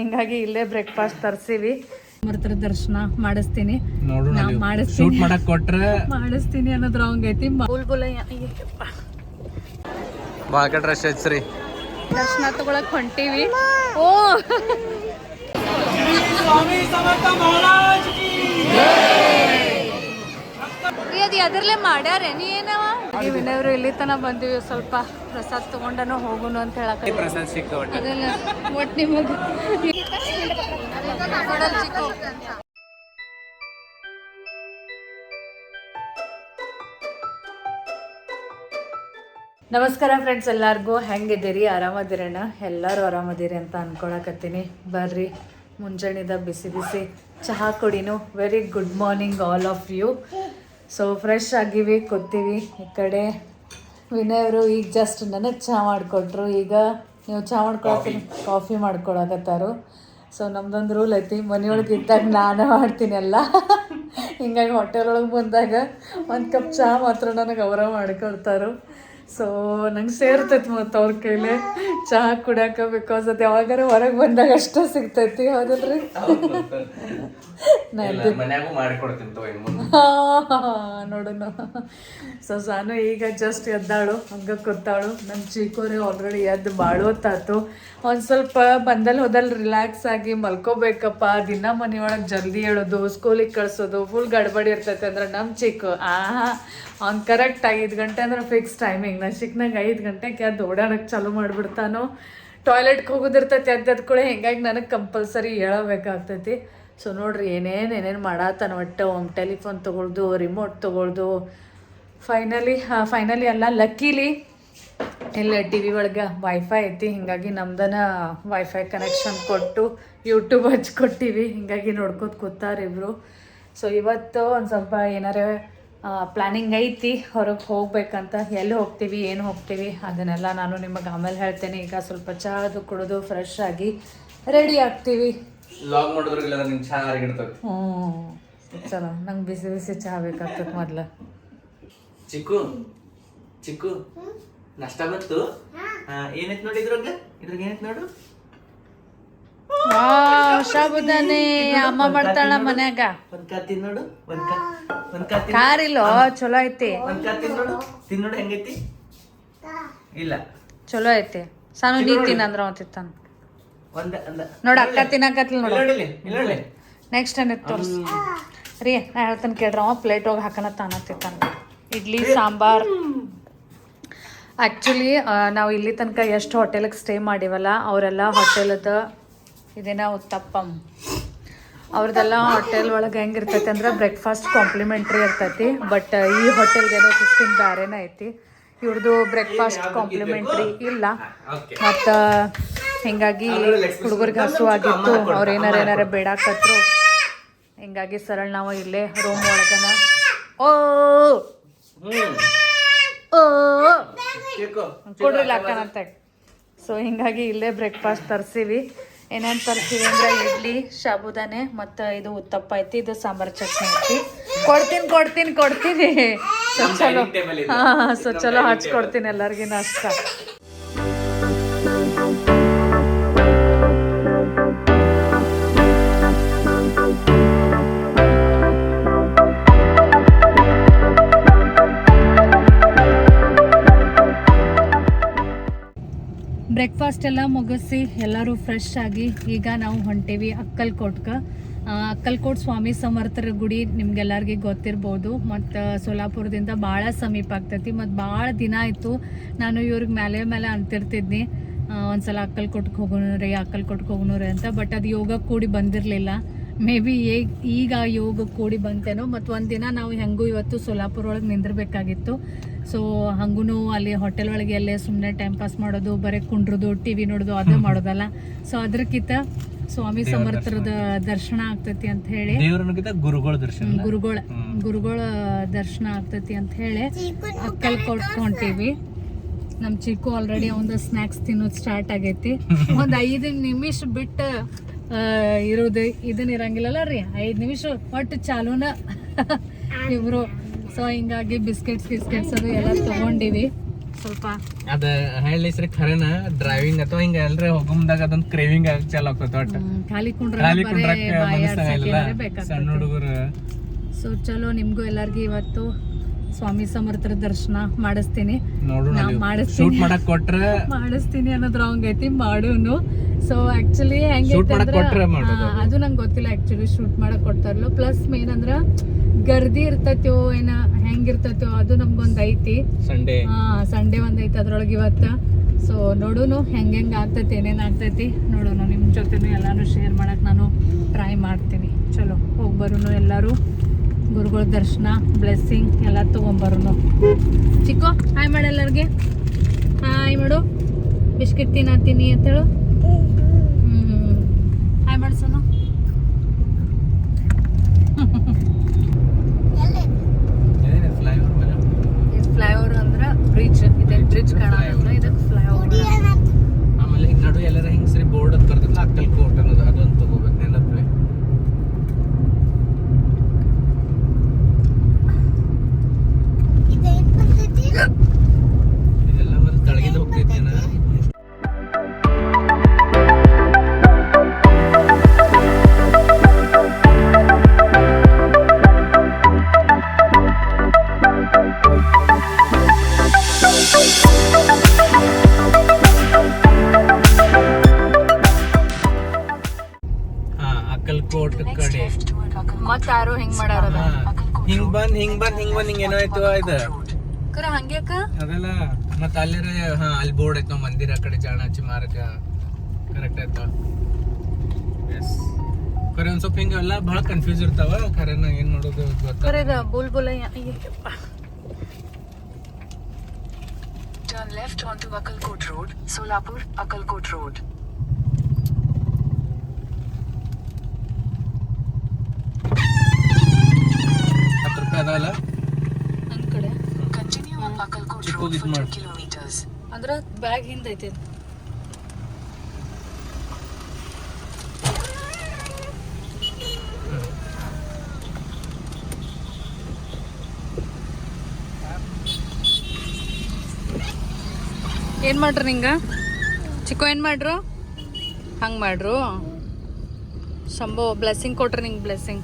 ಹಿಂಗಾಗಿ ಇಲ್ಲೇ ಬ್ರೇಕ್ಫಾಸ್ಟ್ ತರ್ಸಿವಿ. ಮೃತರ ದರ್ಶನ ಮಾಡಿಸ್ತೀನಿ. ಮಾಡಿಸ್ತೀನಿ. ಮಾಡಕ್ ಕೊಟ್ರೆ ಮಾಡಿಸ್ತೀನಿ ಅನ್ನೋದು ರಾಂಗ್ ಐತಿ. ಬುಲ್ ಬುಲ್ ಬಾಳ ಕಟ್ ರಶ್ ಐತ್ ಸರಿ ದರ್ಶನ ತಗೊಳಕ್ ಹೊಂಟೀವಿ. ಓ. ಅದ್ರಲ್ಲೇ ಮಾಡ್ಯಾರ? ನೀ ಏನವ? ವಿನಯವರು ಇಲ್ಲಿ ತನ ಬಂದಿವಿ ಸ್ವಲ್ಪ ಪ್ರಸಾದ್ ತಗೊಂಡನು ಹೋಗುನು ಅಂತ ಹೇಳಕ ಪ್ರಸಾದ ಅದೆಲ್ಲ ನಿಮಗ್ ನಮಸ್ಕಾರ ಫ್ರೆಂಡ್ಸ್ ಎಲ್ಲರಿಗೂ ಹೆಂಗಿದ್ದೀರಿ? ಆರಾಮದಿರಣ್ಣ ಎಲ್ಲರೂ ಆರಾಮದಿರಿ ಅಂತ ಅನ್ಕೊಳಕತ್ತೀನಿ. ಬರ್ರಿ ಮುಂಜಾನೆದ ಬಿಸಿ ಬಿಸಿ ಚಹಾ ಕುಡಿನು. Very good morning all of you so fresh ಆಗಿವಿ ಕೊತ್ತೀವಿ ಈ ಕಡೆ. ವಿನಯವರು ಈಗ ಜಸ್ಟ್ ನನಗೆ ಚಹಾ ಮಾಡಿಕೊಟ್ರು. ಈಗ ನೀವು ಚಹಾ ಮಾಡ್ಕೊಳತ್ತೀನಿ ಕಾಫಿ ಮಾಡ್ಕೊಳಕತ್ತಾರು. ಸೊ ನಮ್ದೊಂದು ರೂಲ್ ಐತಿ ಮನೆಯೊಳಗೆ ಇದ್ದಾಗ ನಾನು ಮಾಡ್ತೀನಿ ಎಲ್ಲ ಹಿಂಗಾಗಿ ಹೋಟೆಲ್ ಒಳಗೆ ಬಂದಾಗ ಒಂದು ಕಪ್ ಚಹಾ ಮಾತ್ರ ನನಗೆ ಅವರ ಮಾಡಿಕೊಡ್ತಾರು. ಸೊ ನಂಗೆ ಸೇರ್ತೈತೆ ಮತ್ತು ಅವ್ರ ಕೈಲಿ. ಚಹಾ ಕುಡಿಯಾಕ ಬಿಕಾಸ್ ಅದು ಯಾವಾಗಾರ ಹೊರಗೆ ಬಂದಾಗ ಅಷ್ಟೇ ಸಿಗ್ತೈತಿ ಹೌದಲ್ರಿ? ನೋಡೋಣ ಸೊ ಸಾನು ಈಗ ಜಸ್ಟ್ ಎದ್ದಾಳು ಹಂಗೆ ಕೂತಾಳು. ನಮ್ಮ ಚೀಕೋರಿ ಆಲ್ರೆಡಿ ಎದ್ದು ಬಾಳೋತಾತು. ಒಂದು ಸ್ವಲ್ಪ ಬಂದಲ್ಲಿ ಹೋದಲ್ಲಿ ರಿಲ್ಯಾಕ್ಸ್ ಆಗಿ ಮಲ್ಕೋಬೇಕಪ್ಪ. ದಿನ ಮನೆಯೊಳಗೆ ಜಲ್ದಿ ಹೇಳೋದು ಸ್ಕೂಲಿಗೆ ಕಳಿಸೋದು ಫುಲ್ ಗಡ್ಬಡಿ ಇರ್ತೈತೆ ಅಂದ್ರೆ ನಮ್ಮ ಚೀಕು ಆಹಾ ಅವ್ನು ಕರೆಕ್ಟ್ ಐದು ಗಂಟೆ ಅಂದ್ರೆ ಫಿಕ್ಸ್ ಟೈಮಿಂಗ್ ನಾ ಚಿಕ್ಕನಾಗ ಐದು ಗಂಟೆಗೆ ಅದು ಓಡಾಡಕ್ಕೆ ಚಾಲೂ ಮಾಡಿಬಿಡ್ತಾನೋ. ಟಾಯ್ಲೆಟ್ಗೆ ಹೋಗೋದಿರ್ತೈತಿ ಎದ್ದು ಎದ್ಕೊಳ್ಳಿ ಹಿಂಗಾಗಿ ನನಗೆ ಕಂಪಲ್ಸರಿ ಹೇಳಬೇಕಾಗ್ತೈತಿ. ಸೊ ನೋಡ್ರಿ, ಏನೇನು ಏನೇನು ಮಾಡತ್ತಾನ ಒಟ್ಟು ಟೆಲಿಫೋನ್ ತೊಗೊಳ್ದು ರಿಮೋಟ್ ತೊಗೊಳ್ದು. ಫೈನಲಿ ಫೈನಲಿ ಅಲ್ಲ ಲಕ್ಕಿಲಿ ಇಲ್ಲ ಟಿ ವಿ ಒಳಗೆ ವೈಫೈ ಐತಿ. ಹಿಂಗಾಗಿ ನಮ್ದನ ವೈಫೈ ಕನೆಕ್ಷನ್ ಕೊಟ್ಟು ಯೂಟ್ಯೂಬ್ ಹಚ್ಕೊಟ್ಟಿವಿ. ಹಿಂಗಾಗಿ ನೋಡ್ಕೊತ ಕೂತಾರ ಇಬ್ರು. ಸೊ ಇವತ್ತು ಒಂದು ಸ್ವಲ್ಪ ಏನಾರ ಪ್ಲ್ಯಾನಿಂಗ್ ಐತಿ ಹೊರಗೆ ಹೋಗಬೇಕಂತ. ಎಲ್ಲಿ ಹೋಗ್ತೀವಿ ಏನು ಹೋಗ್ತೀವಿ ಅದನ್ನೆಲ್ಲ ನಾನು ನಿಮಗೆ ಆಮೇಲೆ ಹೇಳ್ತೇನೆ. ಈಗ ಸ್ವಲ್ಪ ಚಹಾ ಅದು ಕುಡಿದು ಫ್ರೆಶ್ ಆಗಿ ರೆಡಿ ಆಗ್ತೀವಿ. ಹ್ಞೂ ಚಲೋ. ನಂಗೆ ಬಿಸಿ ಬಿಸಿ ಚಹಾ ಬೇಕಾಗ್ತದೆ ಮೊದ್ಲು. ಚಿಕ್ಕು ಚಿಕ್ಕು ನಷ್ಟ ಬಂತು. ಏನೈತೆ ನೋಡಿ ಇದ್ರಾಗ ಇದ್ರಾಗ ಏನೈತ್ ನೋಡು? ಶಾಬುದಾನೆ ಅಮ್ಮ ಮಾಡ್ತಾಳ ಮನ್ಯಾಗ. ಒಂದ್ ಕಾ ನೋಡು ಒಂದ್ ಕಾ ಒಂದ್ ಕಾ ತಿನ್ ಕಾರಿಲ್ಲೋ ಚಲೋ ಐತಿ. ಒಂದ್ ಕಾ ನೋಡು ನೋಡು ಹೆಂಗೈತಿ? ಇಲ್ಲ. ಚಲೋ ಐತಿ. ಸಾನು ನೀ ತಿನ್ನಂದ್ರ ಅವ ತಿತ್ತಾನ ಒಂದ್ ಅಂದ ನೋಡ ಅಕ್ಕ ತಿನ್ನಕತ್ಲ ನೋಡು. ಇಲ್ಲೋಡಿಲಿ ಇಲ್ಲೋಡಿ ನೆಕ್ಸ್ಟ್ ಏನಿತ್ತು ತೋರ್ಸ್. ರೀ ನಾ ಹೇಳ್ತಾನೆ ಕೇಳ್ರಿ ಅವ ಪ್ಲೇಟ್ ಹೋಗಿ ಹಾಕನ ತಾನ ತಿಂತಾನ. ಇಡ್ಲಿ ಸಾಂಬಾರ್. ಆ್ಯಕ್ಚುಲಿ ನಾವು ಇಲ್ಲಿ ತನಕ ಎಷ್ಟು ಹೋಟೆಲಿಗೆ ಸ್ಟೇ ಮಾಡಿವಲ್ಲ ಅವರೆಲ್ಲ ಹೋಟೆಲದ ಇದೇನ ಉತ್ತಪ್ಪಂ. ಅವ್ರದ್ದೆಲ್ಲ ಹೋಟೆಲ್ ಒಳಗೆ ಹೆಂಗಿರ್ತೈತಿ ಅಂದ್ರೆ ಬ್ರೇಕ್ಫಾಸ್ಟ್ ಕಾಂಪ್ಲಿಮೆಂಟ್ರಿ ಇರ್ತೈತಿ ಬಟ್ ಈ ಹೋಟೆಲ್ಗೆ ಏನೋ ಸಿಸ್ಟಮ್ ಬ್ಯಾರೇನ ಐತಿ. ಇವ್ರದ್ದು ಬ್ರೇಕ್ಫಾಸ್ಟ್ ಕಾಂಪ್ಲಿಮೆಂಟ್ರಿ ಇಲ್ಲ. ಮತ್ತು ಹಿಂಗಾಗಿ ಹುಡುಗರಿಗೆ ಹಸು ಆಗಿತ್ತು ಅವ್ರು ಏನಾರ ಏನಾರ ಬೇಡಾಕತ್ರು. ಹಿಂಗಾಗಿ ಸರಳ ನಾವು ಇಲ್ಲೇ ರೂಮ್ ಒಳಗನ ಓ ಕೊಡ್ರಿ ಲಾಕನಂತ ಸೊ ಹಿಂಗಾಗಿ ಇಲ್ಲೇ ಬ್ರೇಕ್ಫಾಸ್ಟ್ ತರ್ಸಿವಿ. ಏನೇನು ತರ್ತೀವಿ ಅಂದ್ರೆ ಇಡ್ಲಿ ಸಾಬುದಾನೆ ಮತ್ತು ಇದು ಉತ್ತಪ್ಪ ಐತಿ ಇದು ಸಾಂಬಾರ್ ಚಟ್ನಿ ಐತಿ. ಕೊಡ್ತೀನಿ ಕೊಡ್ತೀನಿ ಕೊಡ್ತೀನಿ. ಸೊ ಚಲೋ. ಹಾಂ ಸೊ ಚಲೋ ಹಚ್ಕೊಡ್ತೀನಿ ಎಲ್ಲರಿಗೂ ನಾಷ್ಟ ಬ್ರೇಕ್ಫಾಸ್ಟ್ ಎಲ್ಲ ಮುಗಿಸಿ ಎಲ್ಲರೂ ಫ್ರೆಶ್ ಆಗಿ ಈಗ ನಾವು ಹೊಂಟೇವಿ ಅಕ್ಕಲ್ಕೋಟ್ಗೆ ಅಕ್ಕಲ್ಕೋಟ್ ಸ್ವಾಮಿ ಸಮರ್ಥರ ಗುಡಿ ನಿಮ್ಗೆಲ್ಲರಿಗೆ ಗೊತ್ತಿರ್ಬೋದು. ಮತ್ತು ಸೋಲಾಪುರದಿಂದ ಭಾಳ ಸಮೀಪ ಆಗ್ತೈತಿ. ಮತ್ತು ಭಾಳ ದಿನ ಆಯಿತು ನಾನು ಇವ್ರಿಗೆ ಮೇಲೆ ಮೇಲೆ ಅಂತಿರ್ತಿದ್ನಿ. ಒಂದು ಸಲ ಅಕ್ಕಲ್ಕೋಟ್ಗೆ ಹೋಗೋಣ ರೀ ಅಕ್ಕಲ್ಕೋಟ್ಗೆ ಹೋಗೋಣ ರೀ ಅಂತ. ಬಟ್ ಅದು ಯೋಗ ಕೂಡಿ ಬಂದಿರಲಿಲ್ಲ. ಮೇ ಬಿ ಈಗ ಯೋಗ ಕೂಡಿ ಬಂತೇನೋ, ಮತ್ತು ಒಂದಿನ ನಾವು ಹೆಂಗೂ ಇವತ್ತು ಸೋಲಾಪುರ ಒಳಗೆ ನಿಂದಿರ್ಬೇಕಾಗಿತ್ತು. ಸೊ ಹಂಗೂ ಅಲ್ಲಿ ಹೋಟೆಲ್ ಒಳಗೆ ಅಲ್ಲೇ ಸುಮ್ಮನೆ ಟೈಮ್ ಪಾಸ್ ಮಾಡೋದು ಬರೀ ಕುಂಡ್ರದು ಟಿ ವಿ ನೋಡೋದು ಅದೇ ಮಾಡೋದಲ್ಲ. ಸೊ ಅದ್ರಕ್ಕಿಂತ ಸ್ವಾಮಿ ಸಮರ್ಥರದ ದರ್ಶನ ಆಗ್ತೈತಿ. ಅಂತ ಹೇಳಿ. ಗುರುಗಳ ದರ್ಶನ. ಗುರುಗಳ ಗುರುಗಳ ದರ್ಶನ ಆಗ್ತೈತಿ ಅಂತ ಹೇಳಿ ಅಕ್ಕಲ್ ಕೊಟ್ಕೊಂತೀವಿ. ನಮ್ ಚಿಕ್ಕು ಆಲ್ರೆಡಿ ಒಂದು ಸ್ನ್ಯಾಕ್ಸ್ ತಿನ್ನೋದು ಸ್ಟಾರ್ಟ್ ಆಗೈತಿ. ಒಂದ್ ಐದು ನಿಮಿಷ ಬಿಟ್ಟು ಇರೋದು ಇದನ್ನ ಇರಂಗಿಲ್ಲಲ್ಲ ರೀ? ಐದ್ ನಿಮಿಷ ಒಟ್ಟು ಚಾಲೂನ. ಇಬ್ರು ಸೊ ಹಿಂಗಾಗಿ ಬಿಸ್ಕೆಟ್ಸ್ ಗಿಸ್ಕೆಟ್ಸ್ ಅದು ಎಲ್ಲ ತಗೊಂಡಿವಿ. ಸ್ವಲ್ಪ ಅದ ಹೇಳಿ ಸರಿ ಖರೇನ ಡ್ರೈವಿಂಗ್ ಅಥವಾ ಹಿಂಗ ಎಲ್ರಿ ಹೋಗಮ್ದಾಗ ಅದೊಂದು ಕ್ರೇವಿಂಗ್ ಆಗಿ ಚಾಲ ಆಗ್ತದ ಒಟ್ಟ. ಖಾಲಿ ಕುಂಡ್ರ ಖಾಲಿ ಕುಂಡ್ರಕ್ಕ ಮನಸ್ಸಾಗಲ್ಲ ಸಣ್ಣ ಹುಡುಗರು. ಸೊ ಚಲೋ ನಿಮ್ಗೂ ಎಲ್ಲರಿಗೂ ಇವತ್ತು ಸ್ವಾಮಿ ಸಮರ್ಥರ ದರ್ಶನ ಮಾಡಿಸ್ತೀನಿ. ಶೂಟ್ ಮಾಡಕ್ ಕೊಟ್ರ ಮಾಡಿಸ್ತೀನಿ ಅನ್ನೋದು ರಾಂಗ್ ಐತಿ ಮಾಡೋನು. ಸೊ ಆಕ್ಚುಲಿ ಹೆಂಗೈತೆ ಅಂದ್ರೆ, ಅದು. ನಂಗೆ ಗೊತ್ತಿಲ್ಲ ಆಕ್ಚುಲಿ ಶೂಟ್ ಮಾಡಕ್ ಕೊಡ್ತಾರಲ್ಲ. ಪ್ಲಸ್ ಮೇನ್ ಅಂದ್ರ ಗರ್ದಿ ಇರ್ತತ್ಯೋ ಏನ ಹೆಂಗಿರ್ತತ್ಯೋ ಅದು ನಮ್ಗೊಂದ್ ಐತಿ. ಸಂಡೇ ಹಾ ಸಂಡೇ ಒಂದ್ ಐತಿ ಅದ್ರೊಳಗೆ ಇವತ್ತ. ಸೊ ನೋಡೋನು ಹೆಂಗ್ ಹೆಂಗ್ ಆಗ್ತೈತಿ ಏನೇನ್ ಆಗ್ತೈತಿ ನೋಡೋಣ ನಿಮ್ ಜೊತೆನೂ ಎಲ್ಲಾನು ಶೇರ್ ಮಾಡಕ್ ನಾನು ಟ್ರೈ ಮಾಡ್ತೀನಿ. ಚಲೋ ಹೋಗಿ ಎಲ್ಲಾರು ಎಲ್ಲರೂ. ಗುರುಗಳ ದರ್ಶನ ಬ್ಲೆಸ್ಸಿಂಗ್ ಎಲ್ಲ ತಗೊಂಬರೋನು. ಚಿಕ್ಕೋ ಹಾಯ್ ಮಾಡು ಎಲ್ಲರಿಗೆ ಹಾಯ್ ಮಾಡು. ಬಿಸ್ಕಿಟ್ ತಿನ್ನತ್ತೀನಿ ಅಂತ ಬಂದ್ ಹಿಂಗ್ ಬಂದ್ ಹಿಂಗ್ ಬಂದ್ ಹಿಂಗ್ ಏನೋ ಆಯ್ತು ಇದು. ಕರೆ ಹಂಗ್ಯಾಕ ಅದಲ್ಲ ಮತ್ತ ಅಲ್ಲಿರ ಹಾ ಅಲ್ಲಿ ಬೋರ್ಡ್ ಐತೋ ಮಂದಿರ ಆ ಕಡೆ ಜಾಣಾಚಿ ಮಾರಕ ಕರೆಕ್ಟ್ ಆಯ್ತ? ಎಸ್ ಕರೆ ಒಂದ್ ಸ್ವಲ್ಪ ಹಿಂಗೆಲ್ಲ ಬಹಳ ಕನ್ಫ್ಯೂಸ್ ಇರ್ತಾವ. ಕರೆನ ಏನ್ ಮಾಡೋದು ಗೊತ್ತ? ಕರೆ ಇದ ಬುಲ್ ಬುಲ್ Turn left onto Akkalkot Road, Solapur, Akkalkot Road. ಹತ್ತು ರೂಪಾಯಿ ಅದಾವಲ್ಲ ನನ್ ಕಡೆ. On Akkalkot Chikku ಅಂದ್ರೆ 2 ಮಾಡು. ಅಂದ್ರ ಬ್ಯಾಗ್ ಹಿಂದೈತಿ ಇದು. ಏನ್ ಮಾಡ್ರಿ ನಿಂಗ? ಚಿಕ್ಕ ಏನ್ ಮಾಡ್ರು? ಹಂಗ್ ಮಾಡ್ರು? ಶಂಭೋ ಬ್ಲೆಸ್ಸಿಂಗ್ ಕೊಟ್ರಿ ನಿಂಗೆ ಬ್ಲೆಸ್ಸಿಂಗ್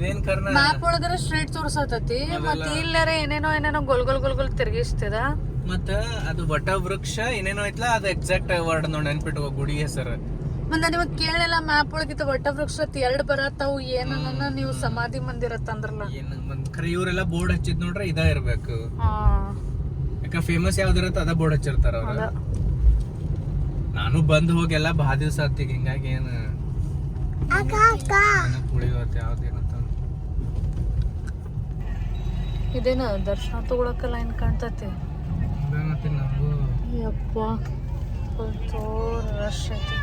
ಇದೇನ್ ಕರ್ನ ಮ್ಯಾಪ್ ಒಳಗರ ಸ್ಟ್ರೈಟ್ ತೋರ್ಸತೈತಿ. ಮತ್ ಇಲ್ಲರ ಏನೇನೋ ಏನೇನೋ ಗೊಲ್ ಗೊಲ್ ಗೊಲ್ ಗೊಲ್ ತಿರ್ಗಿಸ್ತದ. ಮತ್ತ ಅದು ವಟ ವೃಕ್ಷ ಏನೇನೋ ಐತ್ಲ ಅದು ಎಕ್ಸಾಕ್ಟ್ ವರ್ಡ್ ನೋಡ್ ನೆನ್ಪಿಟ್ಟು ಗುಡಿ ಹೆಸರು. ಮತ್ತ ನಿಮಗ್ ಕೇಳಿಲ್ಲ ಮ್ಯಾಪ್ ಒಳಗಿತ್ತು ವಟ ವೃಕ್ಷ ಎರಡ್ ಬರತ್ತಾವು ಏನನ್ನ ನೀವು ಸಮಾಧಿ ಮಂದಿರ ತಂದ್ರಲ್ಲ ಖರೆ ಇವರೆಲ್ಲ ಬೋರ್ಡ್ ಹಚ್ಚಿದ್ ನೋಡ್ರೆ ಇದ ಇರ್ಬೇಕು. ಯಾಕ ಫೇಮಸ್ ಯಾವ್ದಿರತ್ತ ಅದ ಬೋರ್ಡ್ ಹಚ್ಚಿರ್ತಾರ ಅವ್ರ. ನಾನು ಬಂದ್ ಹೋಗೆಲ್ಲ ಬಹಳ ದಿವಸ ಆತಿಗ ಹಿಂಗಾಗಿ ಏನ್ ಉಳಿವತ್ ಯಾವ್ದೇನಂತ ಇದೇನ ದರ್ಶನ ತಗೊಳಕ ಲೈನ್ ಕಾಣ್ತತಿ? ಅದೇನತ್ತಿ ನಂಗೂ ಯಪ್ಪ ಜೋರ್ ರಶ್ ಐತಿ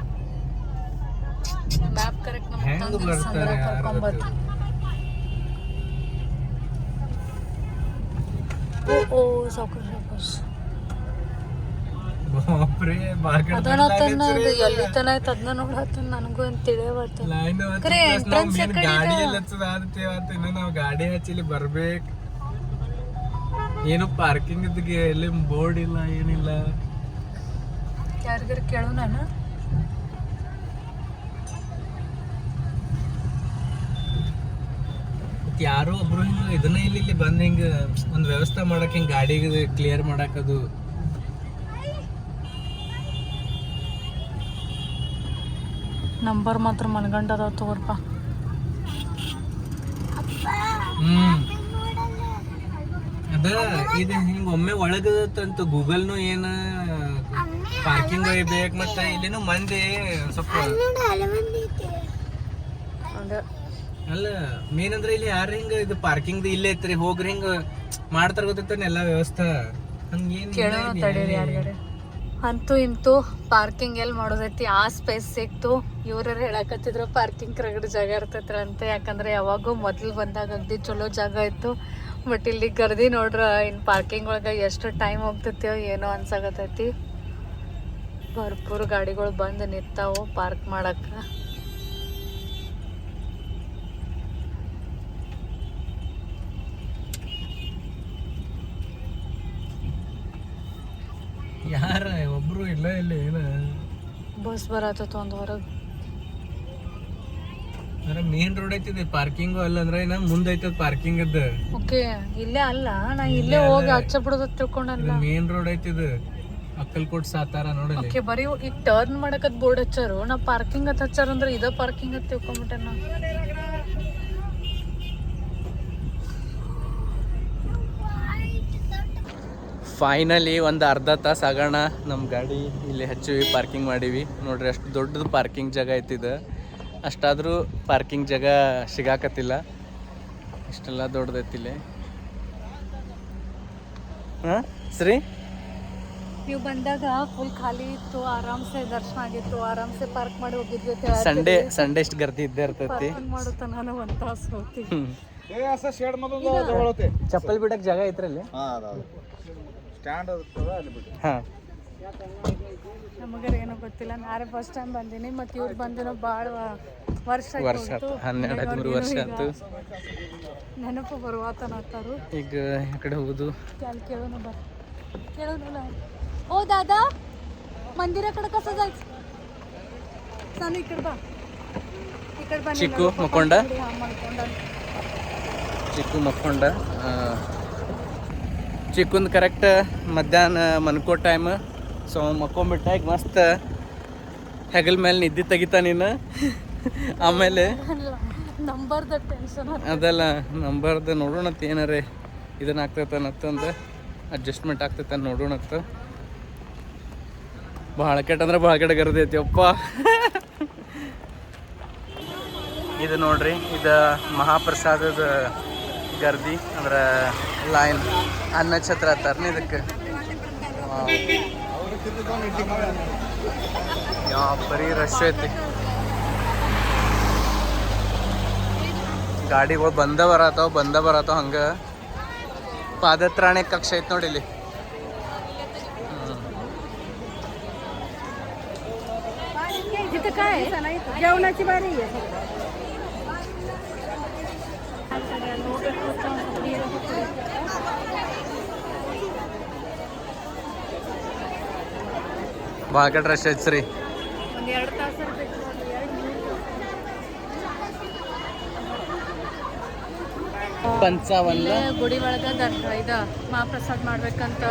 ಮ್ಯಾಪ್ ಕರೆಕ್ಟ್ ಹೆಂಗ್ ನಮ್ಗೆ ಬರ್ತಾರೆ ಯಾರ್ ಕರ್ಕೊಂಬರ್ತ ಗೊತ್ತು? ಓ ಓ ಸಾವ್ಕಾಶ ಸಾವ್ಕಾಶ ಬಾಪ್ರೆ ಮಾರ್ಕೆಟ್ ಅದನ್ನ ಎಲ್ಲಿ ತನ ಆಯ್ತು ಅದನ್ನ ನೋಡತ್ತ ನನಗೂ ಏನ್ ತಿಳಿಯವತ್ತ ಲೈನ್ ಖರೆ entrance ಆ ಕಡೆ ಗಾಡಿ ಇದೆ. ಎಲ್ಲ ಹಚ್ಚದ ಆದ್ತೇವತ್ತ ಇನ್ನ ನಾವ್ ಗಾಡಿ ಹಚ್ಚಿಲಿ ಬರ್ಬೇಕ್. ಏನು ಪಾರ್ಕಿಂಗ್ ಎಲ್ಲಿ ಬೋರ್ಡ್ ಇಲ್ಲ ಏನಿಲ್ಲ? ಯಾರಿಗಾರ ಕೇಳು ನಾನು. ಯಾರೋ ಒಬ್ರು ಹಿಂಗ ಇದನ್ನ ಇಲ್ಲಿ ಇಲ್ಲಿ ಬಂದ್ ಹಿಂಗ ಒಂದ್ ವ್ಯವಸ್ಥೆ ಮಾಡಕ್ ಹಿಂಗ್ ಗಾಡಿಗೆ ಕ್ಲಿಯರ್ ಮಾಡಕ್ ಅದು. ನಂಬರ್ ಮಾತ್ರ ಮನಗಂಡದ ತಗೋರ್ಪ. ಹ್ಮ್. ಅದ ಇದು ಹಿಂಗ ಒಮ್ಮೆ ಒಳಗದಂತ ಗೂಗಲ್ನು ಏನ ಪಾರ್ಕಿಂಗ್ ಬೇಕು ಮತ್ತ ಇಲ್ಲಿನೂ ಮಂದಿ ಸ್ವಲ್ಪ ಅಲ್ಲ ಮೇನ್ ಅಂದ್ರೆ ಇಲ್ಲಿ ಯಾರು ಹಿಂಗ ಇದು ಪಾರ್ಕಿಂಗ್ ಇಲ್ಲೇ ಐತ್ರಿ ಹೋಗ್ರಿ ಹಿಂಗ ಮಾಡ್ತಾರ ಗೊತ್ತೈತನ ಎಲ್ಲಾ ವ್ಯವಸ್ಥೆ. ಅಂತೂ ಇಂತೂ ಪಾರ್ಕಿಂಗ್ ಎಲ್ಲಿ ಮಾಡೋದೈತಿ ಆ ಸ್ಪೇಸ್ ಸಿಕ್ತು. ಇವ್ರ ಹೇಳಕತ್ತಿದ್ರು ಪಾರ್ಕಿಂಗ್ ರಗಡ್ ಜಾಗ ಇರ್ತೈತ್ರ ಅಂತ ಯಾಕಂದ್ರೆ ಯಾವಾಗೂ ಮೊದ್ಲು ಬಂದಾಗ ಅಗ್ದಿ ಚಲೋ ಜಾಗ ಇತ್ತು. ಬಟ್ ಇಲ್ಲಿ ಗರ್ದಿ ನೋಡ್ರ ಇನ್ ಪಾರ್ಕಿಂಗ್ ಒಳಗೆ ಎಷ್ಟು ಟೈಮ್ ಹೋಗ್ತೈತೋ ಏನೋ ಅನ್ಸಕತೈತಿ ಭರ್ಪೂರ್ ಗಾಡಿಗಳು ಬಂದು ನಿಂತಾವು ಪಾರ್ಕ್ ಮಾಡಕ್ಕೆ ಯಾರ ಒಬ್ರು ಇಲ್ಲ ಇಲ್ಲ ಏನ? ಬಸ್ ಬರತ್ತ ಒಂದು ಹೊರಗೆ ಅಂದ್ರೆ ಮೇನ್ ರೋಡ್ ಐತಿದೆ ಪಾರ್ಕಿಂಗ್ ಅಲ್ಲ ಅಂದ್ರೆ ಇನ್ನ ಮುಂದೆ ಐತದ ಪಾರ್ಕಿಂಗ್ ಅದ. ಓಕೆ ಇಲ್ಲೇ ಅಲ್ಲ ನಾ ಇಲ್ಲೇ ಹೋಗಿ ಹಚ್ಚ ಬಿಡೋದ ತಿಳ್ಕೊಂಡಲ್ಲ. ಮೇನ್ ರೋಡ್ ಐತಿದ ಅಕ್ಕಲ್ಕೋಟ್ ಸಾತಾರ ನೋಡಲಿ ಓಕೆ ಬರೀ ಈಗ ಟರ್ನ್ ಮಾಡಕತ್ ಬೋರ್ಡ್ ಹಚ್ಚಾರು ನಾ ಪಾರ್ಕಿಂಗ್ ಅತ್ ಹಚ್ಚಾರ ಅಂದ್ರೆ ಇದ ಪಾರ್ಕಿಂಗ್ ಅತ್ ತಿಳ್ಕೊಂಬಿಟ್ಟೆ ನಾ. ಫೈನಲಿ ಒಂದು ಅರ್ಧ ತಾಸು ಆಗೋಣ. ನಮ್ಮ ಗಾಡಿ ಇಲ್ಲಿ ಹಚ್ಚಿವಿ ಪಾರ್ಕಿಂಗ್ ಮಾಡೀವಿ. ನೋಡ್ರಿ ಅಷ್ಟು ದೊಡ್ಡದು ಪಾರ್ಕಿಂಗ್ ಜಾಗ ಐತಿದ. ಅಷ್ಟಾದರೂ ಪಾರ್ಕಿಂಗ್ ಜಾಗ ಸಿಗಾಕತ್ತಿಲ್ಲ. ಇಷ್ಟೆಲ್ಲ ದೊಡ್ಡದೈತಿಲ್ಲ ಹಾಂ ಸರಿ ನೀವು ಬಂದಾಗ ಫುಲ್ ಖಾಲಿ ಇತ್ತು ಆರಾಮ್ಸೆ ದರ್ಶನ ಆಗಿತ್ತು ಆರಾಮ್ಸೆ ಪಾರ್ಕ್ ಮಾಡಿ ಹೋಗಿದ್ವಿ ಸಂಡೇ ಸಂಡೇ ಇಷ್ಟು ಗರ್ದಿ ಇದ್ದೇ ಇರ್ತೈತಿ. ಪಾರ್ಕ್ ಮಾಡೋ ತನಕ ಒಂದು ತಾಸು ಹೋಗ್ತೀವಿ. ಚಪ್ಪಲ್ ಬಿಡಕ್ ಜಾಗ ಐತ್ರಲ್ಲಿ ಹಾಂ. ನಮಗರೆ ಏನೋ ಗೊತ್ತಿಲ್ಲ. ನಾರೆ ಫಸ್ಟ್ ಟೈಮ್ ಬಂದೀನಿ ಮತ್ತು ಇವ್ರು ಬಂದಿರೋ ಭಾಳ ವರ್ಷ ವರ್ಷ ಹನ್ನೆರಡು ಹದಿಮೂರು ವರ್ಷ ಆಯ್ತು ನೆನಪು ಬರುವಾತನ ಅಂತಾರು ಈಗ ಈ ಕಡೆ ಹೋದು ಅಲ್ಲಿ ಕೇಳೋಣ ಬರ್ ಕೇಳೋಣ ಓ ದಾದಾ! ಮಂದಿರ ಕಡೆ ಕಸ ಜಾಯ್ತು ನಾನು ಈ ಕಡೆ ಬಾ. ಈ ಕಡೆ ಬನ್ನಿ ಚಿಕ್ಕು ಮಕ್ಕೊಂಡ? ಚಿಕ್ಕು ಮಕ್ಕೊಂಡ? ಚಿಕ್ಕುಂದು ಕರೆಕ್ಟ್ ಮಧ್ಯಾಹ್ನ ಮನ್ಕೋ ಟೈಮ್ ಸೊ ಮಕ್ಕೊಂಬಿಟ್ಟ ಈಗ ಮಸ್ತ್ ಹೆಗಲ್ ಮೇಲೆ ನಿದ್ದೆ ತೆಗಿತಾ ನೀನು. ಆಮೇಲೆ ನಂಬರ್ದ ಟೆನ್ಷನ್ ಅದಲ್ಲ ನಂಬರ್ದು ನೋಡೋಣತ್ ಏನಾರೇ. ಇದನ್ನ ಅಂದ್ರೆ ಅಡ್ಜಸ್ಟ್ಮೆಂಟ್ ಆಗ್ತೈತೆ ನೋಡೋಣತ್ತ ಭಾಳ ಕೆಟ್ಟ ಅಂದ್ರೆ ಭಾಳ ಕೆಟ್ಟ ಗರ್ದೈತಿ ಅಪ್ಪ ಇದು ನೋಡ್ರಿ ಇದು ಮಹಾಪ್ರಸಾದದ ಗರ್ದಿ ಅಂದ್ರೆ ಲೈನ್ ಅನ್ನ ಛತ್ರ ಅಂತಾರನ ಇದಕ್ಕೆ. ಯಾವ ಬರೀ ರಶ್ ಐತಿ ಗಾಡಿಗಳು ಬಂದ ಬರತಾವ ಬಂದ ಬರತಾವ ಹಂಗ ಪಾದತ್ರಾಣೆ ಕಕ್ಷ ಐತ್ ನೋಡಿ ಇಲ್ಲಿ तिथं काय जेवणाची बारी आहे ಕಡೆ ರಶ್ ಐತ್ ಪಂಚಾವನ್ನ ಇಲ್ಲೇ ಗುಡಿ ಒಳಗೆ ದರ್ಶನ ಇದು ಮಹಾಪ್ರಸಾದ್ ಮಾಡ್ಬೇಕಂತ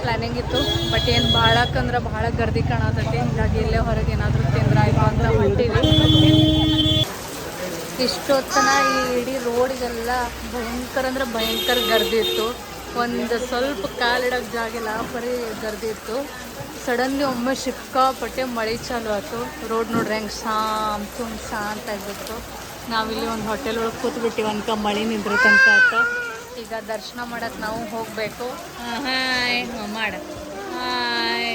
ಪ್ಲಾನಿಂಗ್ ಇತ್ತು. ಬಟ್ ಏನು ಭಾಳಕ್ಕಂದ್ರೆ ಭಾಳ ಗರ್ದಿ ಕಾಣತೈತಿ ಹಿಂಗಾಗಿ ಇಲ್ಲೇ ಹೊರಗೆ ಏನಾದರೂ ತಿಂದ್ರ ಆಯ್ತು ಅಂತ ಹೊಂಟೀವಿ. ಇಷ್ಟೊತ್ತನ ಈ ಇಡೀ ರೋಡಿಗೆಲ್ಲ ಭಯಂಕರ ಅಂದ್ರೆ ಭಯಂಕರ ಗರ್ದಿ ಇತ್ತು. ಒಂದು ಸ್ವಲ್ಪ ಕಾಲಿಡೋಕೆ ಜಾಗ ಇಲ್ಲ ಬರೀ ಗರ್ದಿ ಇತ್ತು. ಸಡನ್ಲಿ ಒಮ್ಮೆ ಸಿಕ್ಕಾಪಟ್ಟೆ ಮಳೆ ಚಾಲು ಆಯಿತು. ರೋಡ್ ನೋಡ್ರಿ ಹೆಂಗೆ ಶಾಂತ ತುಂಬ ಶಾಂತ ಆಗಿಬಿಟ್ಟು ನಾವಿಲ್ಲಿ ಒಂದು ಹೋಟೆಲ್ ಒಳಗೆ ಕೂತ್ಬಿಟ್ಟಿವಿ ಅನ್ಕ ಮಳೆ ನಿಂದ್ರ ತನಕ ಆತ ಈಗ ದರ್ಶನ ಮಾಡಕ್ಕೆ ನಾವು ಹೋಗಬೇಕು. ಹಾಯ್. ಮಾಡ. ಹಾಯ್.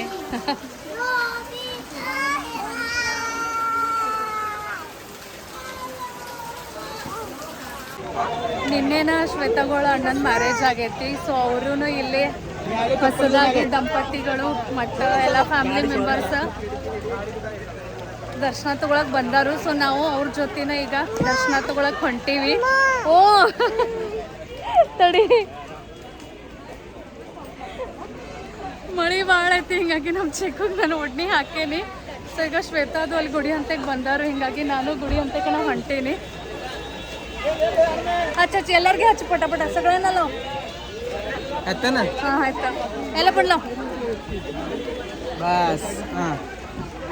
ನಿನ್ನೆನ ಶ್ವೇತಗೋಳ ಅಣ್ಣನ ಮ್ಯಾರೇಜ್ ಆಗೈತಿ. ಸೊ ಅವರು ಇಲ್ಲಿ ಹೊಸದಾಗಿ ದಂಪತಿಗಳು ಮತ್ತು ಎಲ್ಲ ಫ್ಯಾಮಿಲಿ ಮೆಂಬರ್ಸ್ ದರ್ಶನ ತಗೊಳಕ್ ಬಂದಾರು. ಸೊ ನಾವು ಅವ್ರ ಜೊತೆನ ಈಗ ದರ್ಶನ ತಗೊಳಕ್ ಹೊಂಟೀವಿ. ಓ! ತಡಿ. ಮಳಿ ಭಾಳ ಐತಿ, ಹಿಂಗಾಗಿ ನಮ್ಮ ಚಿಕ್ಕಗೆ ನಾನು ಒಡ್ನಿ ಹಾಕೇನಿ. ಸೊ ಈಗ ಶ್ವೇತಾದು ಅಲ್ಲಿ ಗುಡಿ ಅಂತಕ್ಕೆ ಬಂದಾರು, ಹಿಂಗಾಗಿ ನಾನು ಗುಡಿ ಅಂತಕ್ಕೆ ನಾವು ಹೊಂಟೀನಿ. ಹಚ್ಚ ಎಲ್ಲರಿಗೆ ಹಚ್ಚಿ ಪಟ ಪಟ ಸಗಳೆನಲ್ಲ ಆಯ್ತಾನ ಹಾಂ ಆಯ್ತಾ ಎಲ್ಲ ಬಿಡ್ಲ ಬಸ್ ಹಾಂ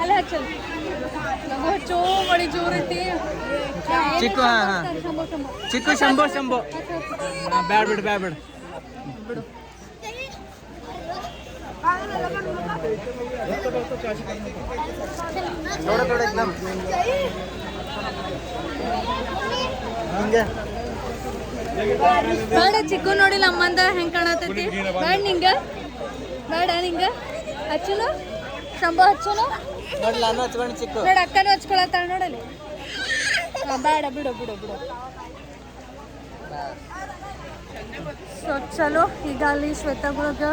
ಅಲ್ಲ ಹಚ್ಚಲ್ ನಗು ಹಚ್ಚೋ ಮಳಿ ಜೋರ್ ಐತಿ ಚಿಕ್ಕು ಹಾಂ ಹಾಂ ಶಂಭೋ ಶಂಭೋ ಚಿಕ್ಕು ಶಂಭೋ ಶಂಭೋ ಹಾಂ ಬ್ಯಾಡ್ ಬಿಡು ಬ್ಯಾಡ್ ಬಿಡು ಬಿಡು ನೋಡ ನೋಡ ಎಕ್ದಮ್ ಹಂಗೆ ಬೇಡ ಚಿಕ್ಕ ನೋಡಿಲ್ಲ ಅಮ್ಮಂದ ಹೆಂಗ್ ಕಾಣತೈತಿ? ಬೇಡ ನಿಂಗ. ಬೇಡ ನಿಂಗ. ಹಚ್ಚುನು. ಸಂಭವ ಹಚ್ಚುನು. ನೋಡಿ ನೋಡ ಅಕ್ಕನೂ ಹಚ್ಕೊಳತ್ತಾಳ ನೋಡಲಿ ಬೇಡ ಬಿಡು ಬಿಡು ಬಿಡು. ಸೊ ಚಲೋ. ಈಗ ಅಲ್ಲಿ ಶ್ವೇತಗುಳಗ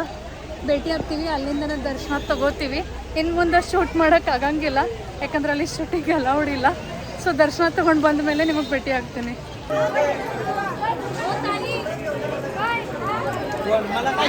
ಭೇಟಿ ಆಗ್ತೀವಿ. ಅಲ್ಲಿಂದನೇ ದರ್ಶನ ತಗೋತೀವಿ. ಇನ್ನು ಮುಂದೆ ಶೂಟ್ ಮಾಡೋಕೆ ಆಗಂಗಿಲ್ಲ. ಯಾಕಂದ್ರೆ ಅಲ್ಲಿ ಶೂಟಿಂಗ್ ಅಲೌಡ್ ಇಲ್ಲ. ಸೊ ದರ್ಶನ ತಗೊಂಡು ಬಂದ ಮೇಲೆ ನಿಮಗೆ ಭೇಟಿ ಆಗ್ತೀನಿ. ಲೈನ್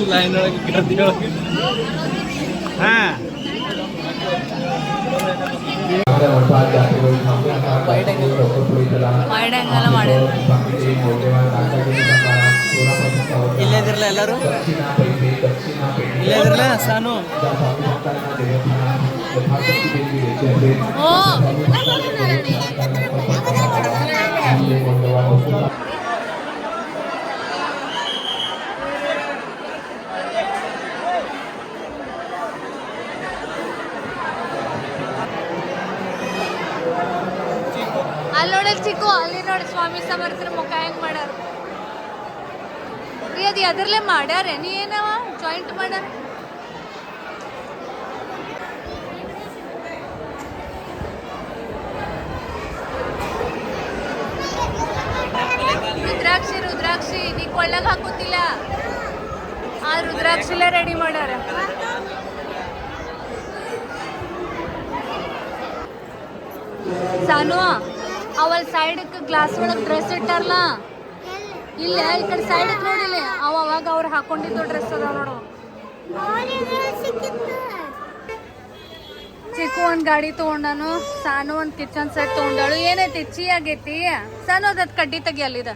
ಒಳಗೆ ಗರ್ದಿ ಒಳಗೆ ಹಾ. ಇಲ್ಲದಿರಲ್ಲ ಎಲ್ಲರೂ? ಇಲ್ಲದಿರಲ್ಲ ಸಾನು? ಓ. ನೋಡಿ ಚಿಕ್ಕು, ಅಲ್ಲಿ ನೋಡಿ ಸ್ವಾಮಿ ಸಮರ್ಥರ ಮುಖ ಹೆಂಗ್ ಮಾಡ್ಯಾರ ರೀ ಅದು ಎದರ್ಲೆ ಮಾಡ್ಯಾರ. ನೀ ಏನವ? ಜಾಯಿಂಟ್ ಮಾಡ್ಯಾರ ರುದ್ರಾಕ್ಷಿ ರುದ್ರಾಕ್ಷಿ, ನೀ ಕೊಳ್ಳಾಗ ಹಾಕೋತಿಲ್ಲ ಆ ರುದ್ರಾಕ್ಷಿಲೇ ರೆಡಿ ಮಾಡ್ಯಾರ. ಸಾನು ಅವಲ್ ಸೈಡಕ್ಕೆ ಗ್ಲಾಸ್ ಒಳಗೆ ಡ್ರೆಸ್ ಇಟ್ಟಾರಲ್ಲ ಇಲ್ಲ ಈ ಕಡೆ ಸೈಡಕ್ಕೆ ನೋಡಿಲ್ಲ ಅವ ಅವಾಗ ಅವ್ರು ಹಾಕೊಂಡಿದ್ದು ಡ್ರೆಸ್ ಅದಾವ ನೋಡು. ಚಿಕ್ಕು ಒಂದು ಗಾಡಿ ತೊಗೊಂಡಾನು, ಸಾನು ಒಂದು ಕಿಚನ್ ಸೆಟ್ ತೊಗೊಂಡಾಳು. ಏನೈತಿ? ಚಿ ಆಗೈತಿ. ಸಾನು ಅದ್ ಕಡ್ಡಿ ತೆಗಿ ಅಲ್ಲಿದ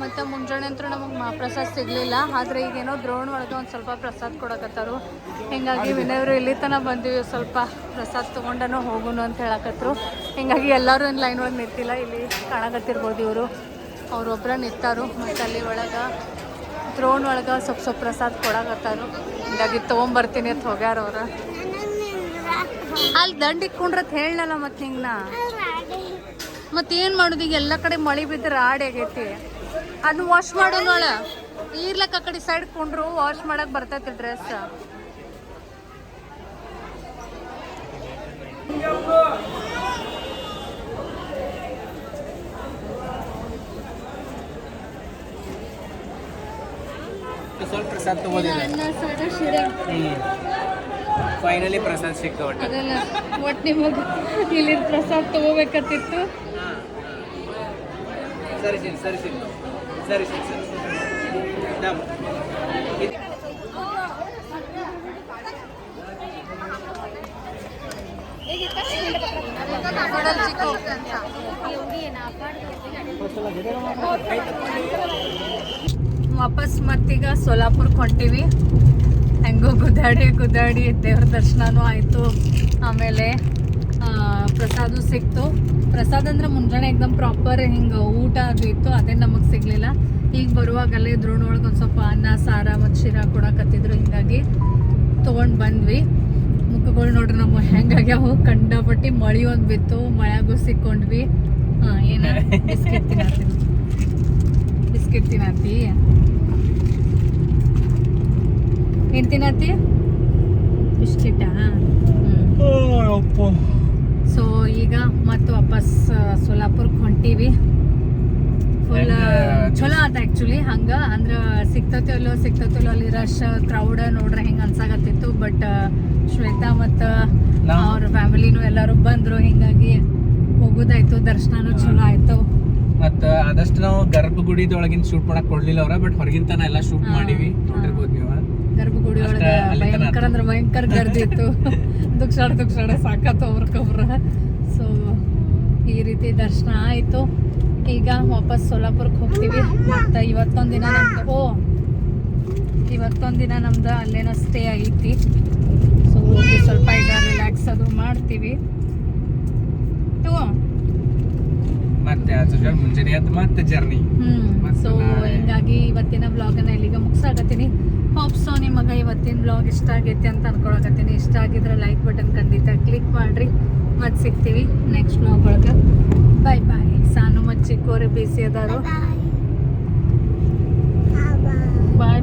ಮತ್ತು ಮುಂಜಾನೆ ಅಂತೂ ನಮಗೆ ಮಹಾಪ್ರಸಾದ ಸಿಗಲಿಲ್ಲ. ಆದರೆ ಈಗೇನೋ ದ್ರೋಣ ಒಳಗೆ ಒಂದು ಸ್ವಲ್ಪ ಪ್ರಸಾದ ಕೊಡಕತ್ತಾರು. ಹೀಗಾಗಿ ವಿನಯವರು ಇಲ್ಲಿ ತನಕ ಬಂದೀವಿ. ಸ್ವಲ್ಪ ಪ್ರಸಾದ ತೊಗೊಂಡನು ಹೋಗುನು ಅಂತ ಹೇಳಕತ್ತರು ಹೀಗಾಗಿ ಎಲ್ಲರೂ ಒಂದು ಲೈನ್ ಒಳಗೆ ನಿಂತಿಲ್ಲ. ಇಲ್ಲಿ ಕಾಣಕತ್ತಿರ್ಬೋದು ಇವರು. ಅವರೊಬ್ಬರ ನಿಂತಾರು. ಮತ್ತು ಅಲ್ಲಿ ಒಳಗೆ ದ್ರೋಣ ಒಳಗೆ ಸ್ವಲ್ಪ ಸ್ವಲ್ಪ ಪ್ರಸಾದ ಕೊಡಕತ್ತಾರು. ಹೀಗಾಗಿ ತೊಗೊಂಬರ್ತೀನಿ ಅಂತ ಹೋಗ್ಯಾರ ಅವ್ರು. ಅಲ್ಲಿ ದಂಡ ಇಕ್ಕೊಂಡ್ರತ್ ಹೇಳಲ್ಲ ಮತ್ತು ಹಿಂಗೆ ನಾ ಮತ್ತೆ ಏನು ಮಾಡೋದು? ಈಗ ಎಲ್ಲ ಕಡೆ ಮಳೆ ಬಿದ್ದರೆ ಆಗೈತಿ. ಅದನ್ನ ವಾಶ್ ಮಾಡೋನೊಳ ಇರ್ಲಕ್ಕ ಆ ಕಡೆ ಸೈಡ್ ಕೊಂಡ್ರು ವಾಶ್ ಮಾಡಕ್ ಬರ್ತೈತಿ ಡ್ರೆಸ್ ಸ್ವಲ್ಪ ಪ್ರಸಾದ ಫೈನಲಿ ಪ್ರಸಾದ್ ಸಿಕ್ಕ ಅದೆಲ್ಲ ಒಟ್ಟು ನಿಮಗೆ ಇಲ್ಲಿ ಪ್ರಸಾದ್ ತಗೋಬೇಕತ್ತಿತ್ತು ಸರಿ ಸರಿ ಸರಿ. ಸರಿ ಸರಿ ಸರಿ ವಾಪಸ್ ಮತ್ತೀಗ ಸೋಲಾಪುರಕ್ಕೆ ಹೊಂಟಿವಿ ಹೆಂಗೋ ಗುದ್ದಾಡಿ ಗುದ್ದಾಡಿ ದೇವ್ರ ದರ್ಶನನೂ ಆಯಿತು. ಆಮೇಲೆ ಪ್ರಸಾದ ಸಿಕ್ತು. ಪ್ರಸಾದ ಅಂದ್ರೆ ಮುಂಜಾನೆ ಎಕ್ದಮ್ ಪ್ರಾಪರ್ ಹಿಂಗೆ ಊಟ ಅದು ಇತ್ತು, ಅದೇ ನಮಗೆ ಸಿಗಲಿಲ್ಲ. ಈಗ ದ್ರೋಣ ಒಳಗೆ ಒಂದು ಸ್ವಲ್ಪ ಅನ್ನ, ಸಾರ ಮತ್ತು ಶಿರಾ ಕೊಡಕತ್ತಿದ್ರು ಹಿಂಗಾಗಿ ತೊಗೊಂಡು ಬಂದ್ವಿ. ಮುಖಗಳು ನೋಡ್ರಿ ನಮ್ಮ ಹೆಂಗಾಗ್ಯಾವ, ಕಂಡಪಟ್ಟಿ ಮಳಿ ಒಂದು ಬಿತ್ತು, ಮಳೆಯಾಗೂ ಸಿಕ್ಕೊಂಡ್ವಿ. ಹಾಂ, ಏನ? ಬಿಸ್ಕೆಟ್ ತಿನ್ನತ್ತೀನಿ ಬಿಸ್ಕೆಟ್ ತಿನ್ನತ್ತಿ? ಏನು ತಿನ್ನತ್ತಿ? ಬಿಸ್ಕೆಟ್? ಹ್ಞೂ ಈಗ ಮತ್ತೆ ವಾಪಸ್ ಸೋಲಾಪುರ್ಗೆ ಹೊಂಟಿವಿ. ಫುಲ್ ಚಲೋ ಆತ ಆ್ಯಕ್ಚುಲಿ ಹಂಗ. ಅಂದ್ರ ಸಿಗ್ತೈತೋ ಅಲ್ಲೋ ಸಿಗ್ತೈತೋ ಇಲ್ಲೋ ಅಲ್ಲಿ ರಶ್ ಕ್ರೌಡ್ ನೋಡ್ರೆ ಹಿಂಗ ಅನ್ಸಾಕತ್ತಿತ್ತು. ಬಟ್ ಶ್ವೇತಾ ಮತ್ತ ಅವ್ರ ಫ್ಯಾಮಿಲಿನೂ ಎಲ್ಲರೂ ಬಂದ್ರು. ಹಿಂಗಾಗಿ ಹೋಗುದಾಯ್ತು ದರ್ಶನನು ಚಲೋ ಆಯ್ತು. ಮತ್ತ ಆದಷ್ಟು ನಾವು ಗರ್ಭಗುಡಿದೊಳಗಿನ ಶೂಟ್ ಮಾಡಕ್ ಕೊಡ್ಲಿಲ್ಲ ಅವ್ರ ಬಟ್ ಹೊರಗಿಂತನ ಎಲ್ಲ ಶೂಟ್ ಮಾಡಿವಿ. ನೋಡಿರ್ಬೋದು ನೀವು. ಗರ್ಭಗುಡಿ ಒಳಗ ಭಯಂಕರ ಅಂದ್ರೆ ಭಯಂಕರ ಗರ್ದಿ ಇತ್ತು. ದುಕ್ಷಾಡ ದುಕ್ಷಾಡ ಸಾಕತ್ತು ಅವ್ರ ಸೊ ಈ ರೀತಿ ದರ್ಶನ ಆಯ್ತು. ಈಗ ವಾಪಸ್ ಸೋಲಾಪುರಕ್ಕೆ ಹೋಗ್ತೀವಿ. ಮತ್ತು ಇವತ್ತೊಂದು ದಿನ ನಮ್ದು ಓ ಇವತ್ತೊಂದು ದಿನ ನಮ್ದು ಅಲ್ಲೇನೋ ಸ್ಟೇ ಐತಿ. ಸೊ ಹೋಗಿ ಸ್ವಲ್ಪ ಈಗ ರಿಲ್ಯಾಕ್ಸ್ ಅದು ಮಾಡ್ತೀವಿ. ಮತ್ತೆ ಮುಂಜಾನೆ ಮತ್ತೆ ಜರ್ನಿ ಸೊ ಹಿಂಗಾಗಿ ಇವತ್ತಿನ ವ್ಲಾಗನ್ನ ಇಲ್ಲಿಗೆ ಮುಗಿಸಾಕತ್ತೀನಿ. ಹೋಪ್ ಸೊ ನಿಮಗೆ ಇವತ್ತಿನ ಬ್ಲಾಗ್ ಇಷ್ಟ ಆಗೈತಿ ಅಂತ ಅನ್ಕೊಳಕತ್ತೀನಿ. ಇಷ್ಟ ಆಗಿದ್ರೆ ಲೈಕ್ ಬಟನ್ ಖಂಡಿತ ಕ್ಲಿಕ್ ಮಾಡ್ರಿ. ಮತ್ತೆ ಸಿಗ್ತೀವಿ ನೆಕ್ಸ್ಟ್ ನಾವು ಒಳಗೆ ಬಾಯ್ ಬಾಯ್ ಸಾನು ಮತ್ತು ಚಿಕ್ಕೋರೆ ಬಿಸಿ ಅದಾರು. ಬಾಯ್